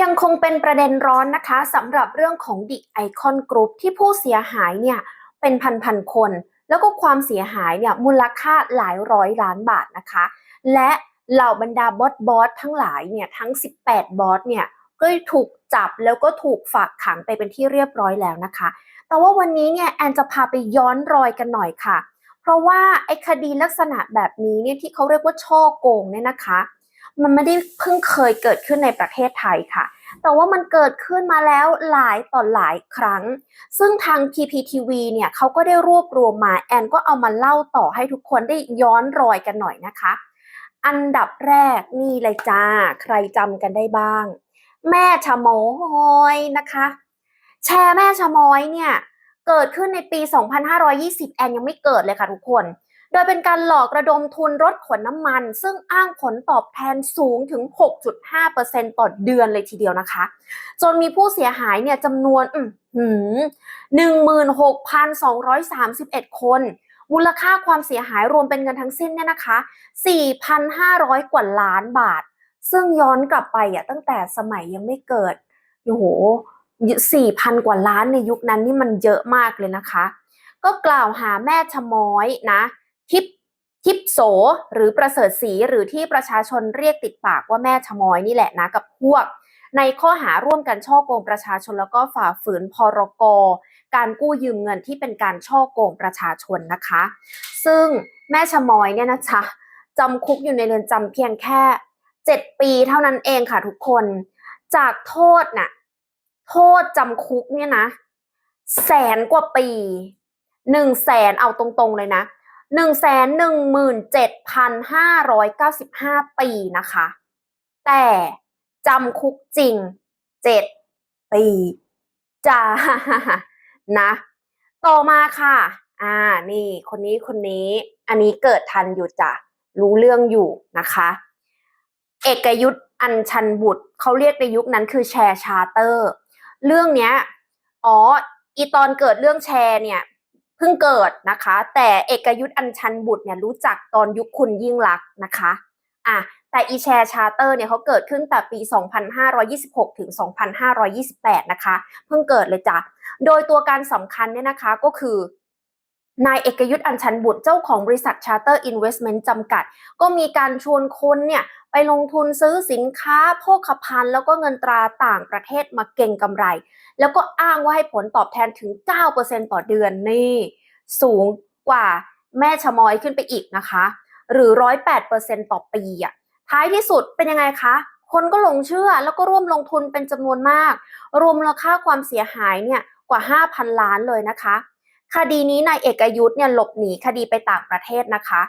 ยังคงเป็นประเด็นร้อนนะคะสำหรับเรื่องของ The Icon Group ที่ผู้เสียหายเนี่ยเป็นพันๆคน แล้วก็ความเสียหายเนี่ยมูลค่าหลายร้อยล้านบาทนะคะ และเหล่าบรรดาบอสบอสทั้งหลายเนี่ยทั้ง 18 บอสเนี่ยก็ถูกจับแล้วก็ถูกฝากขังไปเป็นที่เรียบร้อยแล้วนะคะ แต่ว่าวันนี้เนี่ยแอนจะพาไปย้อนรอยกันหน่อยค่ะ เพราะว่าไอ้คดีลักษณะแบบนี้เนี่ยที่เขาเรียกว่าช่อโกงเนี่ยนะคะ มันไม่ได้เพิ่งเคยเกิดขึ้นในประเทศไทยค่ะ แต่ว่ามันเกิดขึ้นมาแล้วหลายต่อหลายครั้ง ซึ่งทาง PPTV เนี่ยเขาก็ได้รวบรวมมาแอนก็เอามาเล่าต่อให้ทุกคนได้ย้อนรอยกันหน่อยนะคะ อันดับแรกนี่เลยจ้า ใครจำกันได้บ้าง แม่ชะโมอยนะคะ แชร์แม่ชะมอยเนี่ยเกิดขึ้นในปี 2520 แอนยังไม่เกิดเลยค่ะทุกคน โดยเป็นการหลอกระดมทุนรถขนน้ำมัน ซึ่งอ้างผลตอบแทนสูงถึง 6.5%ต่อเดือนเลยทีเดียวนะคะ จนมีผู้เสียหายเนี่ยจำนวนอืหืม16,231คน มูลค่าความเสียหายรวมเป็นเงินทั้งสิ้นเนี่ยนะคะ4,500กว่าล้านบาท ซึ่งย้อนกลับไปอะตั้งแต่สมัยยังไม่เกิดโอ้โห4,000กว่าล้านในยุคนั้นนี่มันเยอะมากเลยนะคะ ก็กล่าวหาแม่ชะม้อยนะ ทิปทิปโสหรือประเสริฐศรีหรือที่ประชาชนเรียกติดปากว่าแม่ชะมอยนี่แหละนะกับพวก ในข้อหาร่วมกันช่อโกงประชาชนแล้วก็ฝ่าฝืนพรกการกู้ยืมเงินที่เป็นการช่อโกงประชาชนนะคะ ซึ่งแม่ชะมอยเนี่ยนะจ๊ะจำคุกอยู่ในเรือนจำเพียงแค่ 7 ปีเท่านั้นเองค่ะทุกคน จากโทษน่ะโทษจำคุกเนี่ยนะ แสนกว่าปีหนึ่งแสนเอาตรงๆเลยนะ หนึ่งแสนหนึ่งหมื่นเจ็ดพันห้าร้อยเก้าสิบห้าปีนะคะ แต่จำคุกจริงเจ็ดปีจ้านะ ต่อมาค่ะ อ่า นี่ คนนี้คนนี้ อันนี้เกิดทันอยู่จ้ะ รู้เรื่องอยู่นะคะ เอกยุทธอัญชันบุตร เขาเรียกในยุคนั้นคือแชร์ชาร์เตอร์ เรื่องเนี้ย อ๋อ อีตอนเกิดเรื่องแชร์เนี่ย เพิ่งเกิดนะคะ แต่เอกยุทธอัญชันบุตรเนี่ยรู้จักตอนยุคคุณยิ่งลักษณ์นะคะอะแต่อีแชร์ชาร์เตอร์เนี่ยเขาเกิดขึ้นแต่ปี 2526 ถึง 2528 นะคะ เพิ่งเกิดเลยจ้ะ โดยตัวการสำคัญเนี่ยนะคะก็คือนายเอกยุทธอัญชันบุตรเจ้าของบริษัท Charter Investment จำกัด ก็มีการชวนคนเนี่ย ไปลงทุนซื้อสินค้าโภคภัณฑ์แล้วก็เงินตราต่างประเทศมาเก็งกำไร แล้วก็อ้างว่าให้ผลตอบแทนถึง 9%ต่อเดือนนี่ สูงกว่าแม่ชะมอยขึ้นไปอีกนะคะ หรือ 108%ต่อปีอะท้ายที่สุดเป็นยังไงคะคนก็หลงเชื่อแล้วก็ร่วมลงทุนเป็นจำนวนมาก รวมมูลค่าความเสียหายเนี่ยกว่า 5,000 ล้านเลยนะคะ คดีนี้นายเอกยุทธ์เนี่ยหลบหนีคดีไปต่างประเทศนะคะ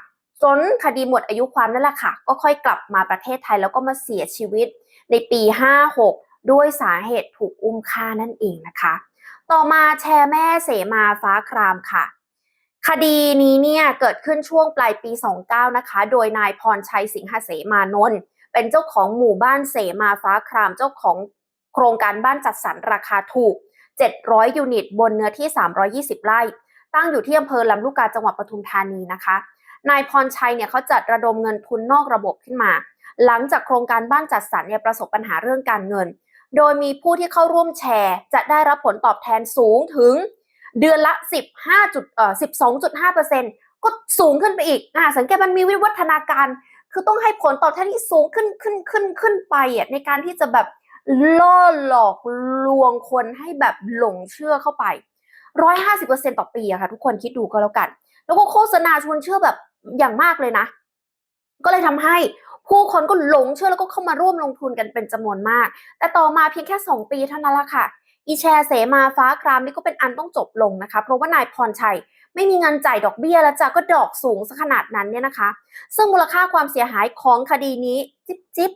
จนคดีหมดอายุความนั่นแหละค่ะ ก็ค่อยกลับมาประเทศไทยแล้วก็มาเสียชีวิตในปี 56 ด้วยสาเหตุถูกอุ้มฆ่านั่นเองนะคะ ต่อมาแชร์แม่เสมาฟ้าครามค่ะ คดีนี้เนี่ยเกิดขึ้นช่วงปลายปี 29 นะคะ โดยนายพรชัยสิงหเสมานนท์เป็นเจ้าของหมู่บ้านเสมาฟ้าครามเจ้าของโครงการบ้านจัดสรรราคาถูก 700 ยูนิต บนเนื้อที่ 320 ไร่ ตั้งอยู่ที่อำเภอลำลูกกาจังหวัดปทุมธานีนะคะ นายพรชัยเนี่ยเขาจัดระดมเงินทุนนอกระบบขึ้นมา หลังจากโครงการบ้านจัดสรรเนี่ยประสบปัญหาเรื่องการเงิน โดยมีผู้ที่เข้าร่วมแชร์ จะได้รับผลตอบแทนสูงถึงเดือนละ 15จุดเอ่อ12.5เปอร์เซ็นต์ก็สูงขึ้นไปอีกอ่าสังเกตมันมีวิวัฒนาการ คือต้องให้ผลตอบแทนที่สูงขึ้นขึ้นขึ้นขึ้นไปอะในการที่จะแบบล่อหลอกลวงคนให้แบบหลงเชื่อเข้าไป 150%ต่อปีอะค่ะ ทุกคนคิดดูก็แล้วกัน แล้วก็โฆษณาชวนเชื่อแบบอย่างมากเลยนะ ก็เลยทำให้ผู้คนก็หลงเชื่อแล้วก็เข้ามาร่วมลงทุนกันเป็นจำนวนมาก แต่ต่อมาเพียงแค่ 2 ปีเท่านั้นละค่ะ อีแชร์เสมาฟ้าครามนี่ก็เป็นอันต้องจบลงนะคะ เพราะว่านายพรชัยไม่มีเงินจ่ายดอกเบี้ยแล้วจ้ะก็ดอกสูงซะขนาดนั้นเนี่ยนะคะ ซึ่งมูลค่าความเสียหายของคดีนี้จิ๊บจิ๊บ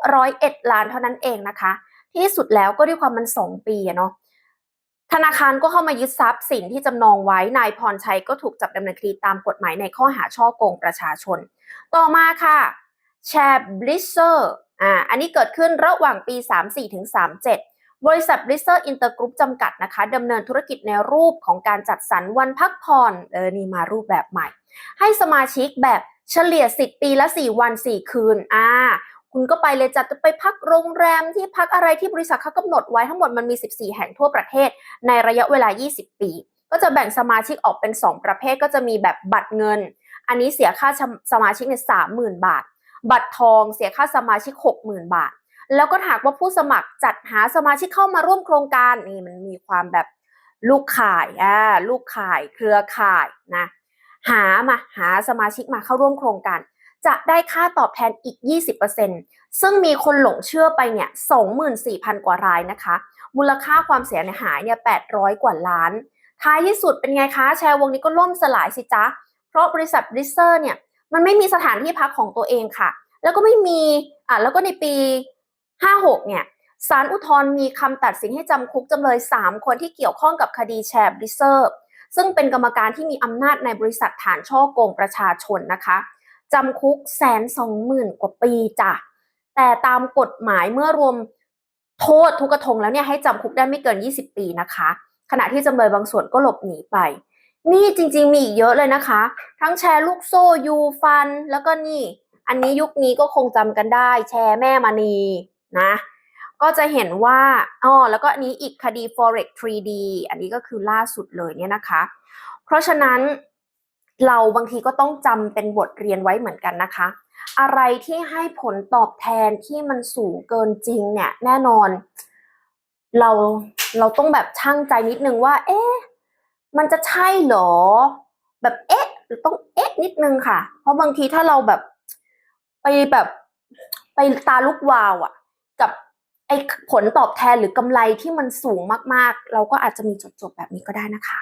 601 ล้านเท่านั้นเองนะคะ ที่สุดแล้วก็ด้วยความมัน 2 ปีอะเนาะ ธนาคารก็เข้ามายึดทรัพย์สินที่จำนองไว้ นายพรชัยก็ถูกจับดำเนินคดีตามกฎหมายในข้อหาช่อโกงประชาชน ต่อมาค่ะแชร์บลิเซอร์อ่าอันนี้เกิดขึ้นระหว่างปี 34ถึง37 บริษัทบลิเซอร์อินเตอร์กรุ๊ปจำกัดนะคะดำเนินธุรกิจในรูปของการจัดสรรวันพักผ่อนเออนี่มารูปแบบใหม่ ให้สมาชิกแบบเฉลี่ยสิทธิ์ปีละ 4 วัน 4 คืนอ่า คุณก็ไปเลยจะจะไปพักโรงแรมที่พักอะไรที่บริษัทเขากำหนดไว้ทั้งหมดมันมี 14 แห่งทั่วประเทศ ในระยะเวลา 20 ปี ก็จะแบ่งสมาชิกออกเป็น 2 ประเภทก็จะมีแบบบัตรเงิน อันนี้เสียค่าสมาชิกในสามหมื่นบาท บัตรทองเสียค่าสมาชิก 60,000 บาท แล้วก็หากว่าผู้สมัครจัดหาสมาชิกเข้ามาร่วมโครงการนี่มันมีความแบบลูกข่ายอ่าลูกข่าย เครือข่ายนะหามาหาสมาชิกมาเข้าร่วมโครงการ จะได้ค่าตอบแทนอีก 20%ซึ่งมีคนหลงเชื่อไปเนี่ย 24,000 กว่ารายนะคะ มูลค่าความเสียหายเนี่ย 800 กว่าล้าน ท้ายที่สุดเป็นไงคะ แชร์วงนี้ก็ล่มสลายสิจ๊ะ เพราะบริษัทบริเซอร์เนี่ย มันไม่มีสถานที่พักของตัวเองค่ะ แล้วก็ไม่มี อะ แล้วก็ในปี 56 เนี่ยศาลอุทธรณ์มีคำตัดสินให้จำคุกจำเลย 3 คนที่เกี่ยวข้องกับคดีแชร์บริเซอร์ซึ่งเป็นกรรมการที่มีอำนาจในบริษัทฐานช่อโกงประชาชนนะคะ จำคุกแสนสองหมื่นกว่าปีจ้ะ แต่ตามกฎหมายเมื่อรวมโทษทุกกระทงแล้วเนี่ยให้จำคุกได้ไม่เกิน 20 ปีนะคะ ขณะที่จำเลยบางส่วนก็หลบหนีไป นี่จริง ๆ มีอีกเยอะเลยนะคะ ทั้งแชร์ลูกโซ่ยูฟัน แล้วก็นี่ อันนี้ยุคนี้ก็คงจำกันได้ แชร์แม่มณีนะก็จะเห็นว่าอ๋อแล้วก็อันนี้อีกคดี forex 3D อันนี้ก็คือล่าสุดเลยเนี่ยนะคะ เพราะฉะนั้น เราบางทีก็ต้องจำเป็นบทเรียนไว้เหมือนกันนะคะ อะไรที่ให้ผลตอบแทนที่มันสูงเกินจริงเนี่ย แน่นอน เราเราต้องแบบช่างใจนิดนึงว่า เอ๊ะมันจะใช่เหรอ แบบเอ๊ะหรือต้องเอ๊ะนิดนึงค่ะ เพราะบางทีถ้าเราแบบไปแบบไปตาลุกวาวอะกับไอ้ผลตอบแทนหรือกำไรที่มันสูงมากๆ เราก็อาจจะมีจดๆแบบนี้ก็ได้นะคะ